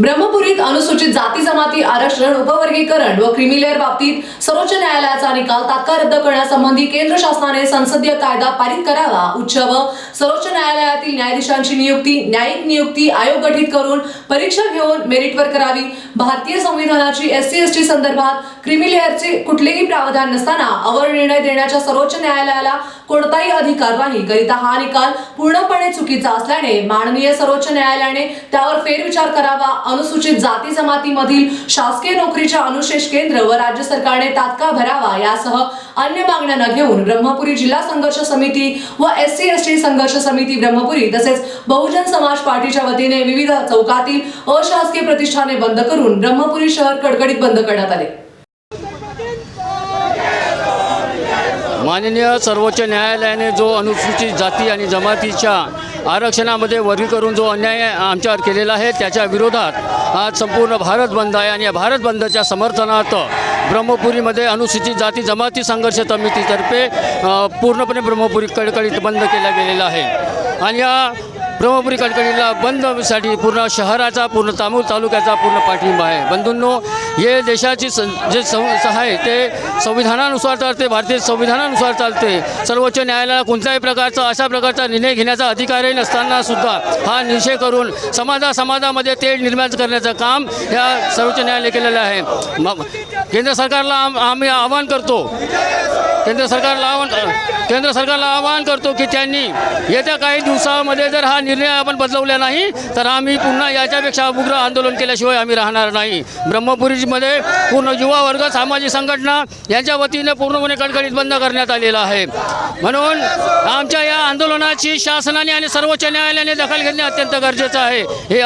ब्रह्मपुरीत अनुसूचित जाती जमाती आरक्षण उपवर्गीकरण व क्रिमिलेअर बाबतीत सर्वोच्च न्यायालयाचा निकाल तात्काळ रद्द करण्यासंबंधी केंद्र शासनाने संसदीय कायदा पारित करावा उच्च व सर्वोच्च न्यायालयातील न्यायाधीशांची नियुक्ती न्यायिक नियुक्ती आयोग गठीत करून परीक्षा घेऊन मेरिटवर करावी. भारतीय संविधानाची एस सी एस टी संदर्भात क्रिमिलेअरचे कुठलेही प्रावधान नसताना अवर निर्णय देण्याच्या सर्वोच्च न्यायालयाला कोणताही अधिकार नाही. करिता हा निकाल पूर्णपणे चुकीचा असल्याने माननीय सर्वोच्च न्यायालयाने त्यावर फेरविचार करावा. अनुसूचित जाती जमातीमधील शासकीय नोकरीच्या अनुशेष केंद्र व राज्य सरकारने तात्काळ भरावा यासह अन्य मागण्या न घेऊन ब्रह्मपुरी जिल्हा संघर्ष समिती व एस सी एस टी संघर्ष समिती ब्रह्मपुरी तसेच बहुजन समाज पार्टीच्या वतीने विविध चौकातील अशासकीय प्रतिष्ठाने बंद करून ब्रह्मपुरी शहर कडकडीत बंद करण्यात आले. माननीय सर्वोच्च न्यायालयाने जो अनुसूचित जाती आणि जमातीच्या आरक्षणामध्ये वर्गीकरण जो अन्याय आमच्यावर केलेला आहे त्याच्या विरोधात आज संपूर्ण भारत बंद आहे आणि या भारत बंदच्या समर्थनार्थ ब्रह्मपुरीमध्ये अनुसूचित जाती जमाती संघर्ष समितीतर्फे पूर्णपणे ब्रह्मपुरी कडकडीत बंद केला गेलेला आहे. आणि या ब्रह्मपुरी कडकडीला बंदसाठी पूर्ण शहराचा पूर्ण तामूळ तालुक्याचा पूर्ण पाठिंबा आहे. बंधूंनो हे देशाची सं जे संस्था आहे ते संविधानानुसार चालते भारतीय संविधानानुसार चालते. सर्वोच्च न्यायालयाला कोणत्याही प्रकारचा अशा प्रकारचा निर्णय घेण्याचा अधिकारही नसताना सुद्धा हा निषेध करून समाजा समाजामध्ये तेढ निर्माण करण्याचं काम या सर्वोच्च न्यायालय केलेलं आहे. मग केंद्र सरकारला आम आम्ही आवाहन करतो. केंद्र सरकारला आव्हान केंद्र सरकारला आवाहन करतो की त्यांनी येत्या काही दिवसामध्ये जर हा निर्णय आपण बदलवला नाही तर आम्ही पुन्हा याच्यापेक्षा उग्र आंदोलन केल्याशिवाय आम्ही राहणार नाही. ब्रह्मपुरीमध्ये पूर्ण युवा वर्ग सामाजिक संघटना यांच्या वतीने पूर्णपणे कडकडीत बंद करण्यात आलेला आहे. म्हणून आमच्या या आंदोलनाची शासनाने आणि सर्वोच्च न्यायालयाने दखल घेणे अत्यंत गरजेचं आहे. हे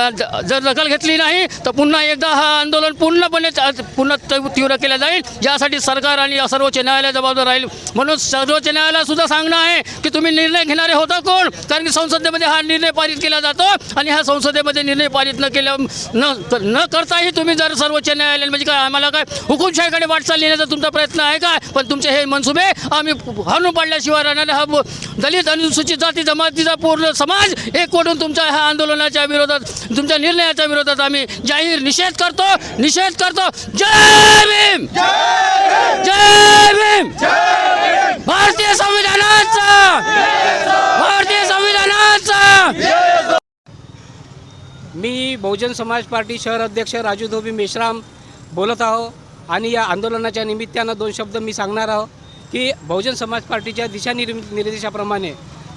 जर दखल घेतली नाही तर पुन्हा एकदा हा आंदोलन पूर्णपणे पुन्हा तीव्र केलं जाईल. यासाठी सरकार आणि सर्वोच्च न्यायालय जबाबदार राहील. म्हणून सर्वोच्च न्यायालय सुद्धा सांगणं आहे की तुम्ही निर्णय घेणारे होता कोण? कारण की संसदेमध्ये हा निर्णय पारित केला जातो आणि ह्या संसदेमध्ये निर्णय पारित न केल्या न न करताही तुम्ही जर सर्वोच्च न्यायालय म्हणजे काय आम्हाला काय हुकुमशाहीकडे वाटचाल नेण्याचा तुमचा प्रयत्न आहे काय पण तुमचे हे मनसुबे आम्ही हाणून पाडल्याशिवाय राहणार हा दलित अनुसूचित जाती जमातीचा पूर्ण समाज एक कोडून तुमच्या ह्या आंदोलनाच्या विरोधात तुमच्या निर्णयाच्या विरोधात आम्ही जाहीर निषेध करतो. निषेध करतो. जय भीम! जय भीम! भारत संविधानाचा भारतीय संविधानाचा मी बहुजन समाज पार्टी शहर अध्यक्ष राजू धोबी मेश्राम बोलत आहो आणि या आंदोलनाच्या निमित्तानं दोन शब्द मी सांगणार आहो की बहुजन समाज पार्टीच्या दिशानिर्मि निर्देशाप्रमाणे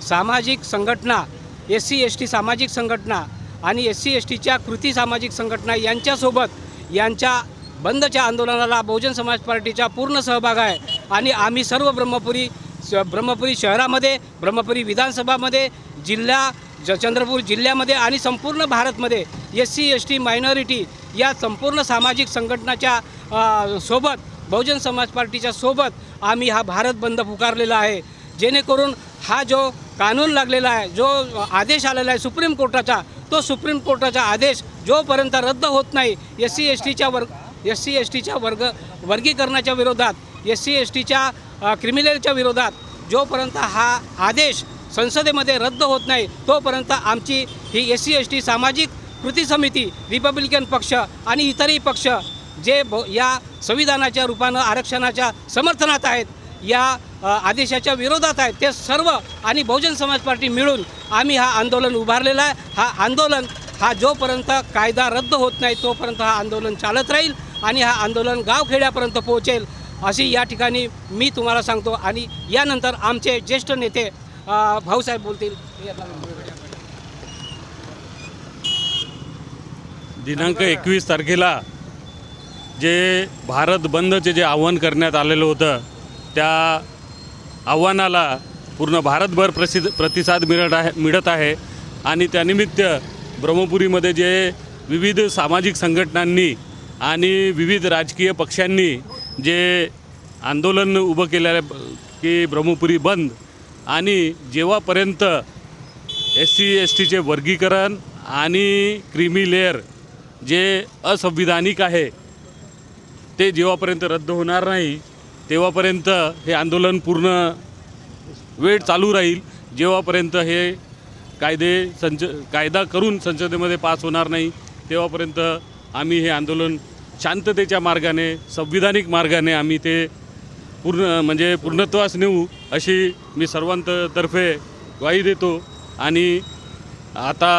सामाजिक संघटना एस सी एस टी सामाजिक संघटना आणि एस सी एस टीच्या कृती सामाजिक संघटना यांच्यासोबत यांच्या बंदच्या आंदोलनाला बहुजन समाज पार्टीचा पूर्ण सहभाग आहे. आणि आम्ही सर्व ब्रह्मपुरी स ब्रह्मपुरी शहरामध्ये ब्रह्मपुरी विधानसभामध्ये जिल्हा ज चंद्रपूर जिल्ह्यामध्ये आणि संपूर्ण भारतमध्ये S C S T minority या संपूर्ण सामाजिक संघटनाच्या सोबत बहुजन समाज पार्टीच्या सोबत आम्ही हा भारत बंद पुकारलेला आहे. जेणेकरून हा जो कानून लागलेला आहे जो आदेश आलेला आहे सुप्रीम कोर्टाचा तो सुप्रीम कोर्टाचा आदेश जोपर्यंत रद्द होत नाही एस सी एस टीच्या वर्ग एस सी एस टीच्या वर्ग वर्गीकरणाच्या विरोधात एस सी एस टीच्या क्रिमिनलच्या विरोधात जोपर्यंत हा आदेश संसदेमध्ये रद्द होत नाही तोपर्यंत आमची ही एस सी एस टी सामाजिक कृती समिती रिपब्लिकन पक्ष आणि इतरही पक्ष जे ब या संविधानाच्या रूपानं आरक्षणाच्या समर्थनात आहेत या आदेशाच्या विरोधात आहेत ते सर्व आणि बहुजन समाज पार्टी मिळून आम्ही हा आंदोलन उभारलेला आहे. हा आंदोलन हा जोपर्यंत कायदा रद्द होत नाही तोपर्यंत हा आंदोलन चालत राहील आणि हा आंदोलन गावखेड्यापर्यंत पोहोचेल अशी या ठिकाणी मी तुम्हाला सांगतो. आणि यानंतर आमचे ज्येष्ठ नेते भाऊसाहेब बोलतील. दिनांक एकवीस तारखेला जे भारत बंदचे जे आव्हान करण्यात आलेलं होतं त्या आव्हानाला पूर्ण भारतभर प्रसिद्ध प्रतिसाद मिळत आहे मिळत आहे. आणि त्यानिमित्त ब्रह्मपुरीमध्ये जे विविध सामाजिक संघटनांनी आणि विविध राजकीय पक्षांनी जे आंदोलन उभं केलेलं आहे की ब्रह्मपुरी बंद आणि जेव्हापर्यंत एस सी एस टीचे वर्गीकरण आणि क्रीमी लेअर जे असंविधानिक आहे ते जेव्हापर्यंत रद्द होणार नाही तेव्हापर्यंत हे आंदोलन पूर्ण वेळ चालू राहील जेव्हापर्यंत हे कायदे संच कायदा करून संसदेमध्ये पास होणार नाही तेव्हापर्यंत आम्ही हे आंदोलन शांततेच्या मार्गाने संविधानिक मार्गाने आम्ही ते पूर्ण म्हणजे पूर्णत्वास नेऊ अशी मी सर्वांतर्फे ग्वाही देतो. आणि आता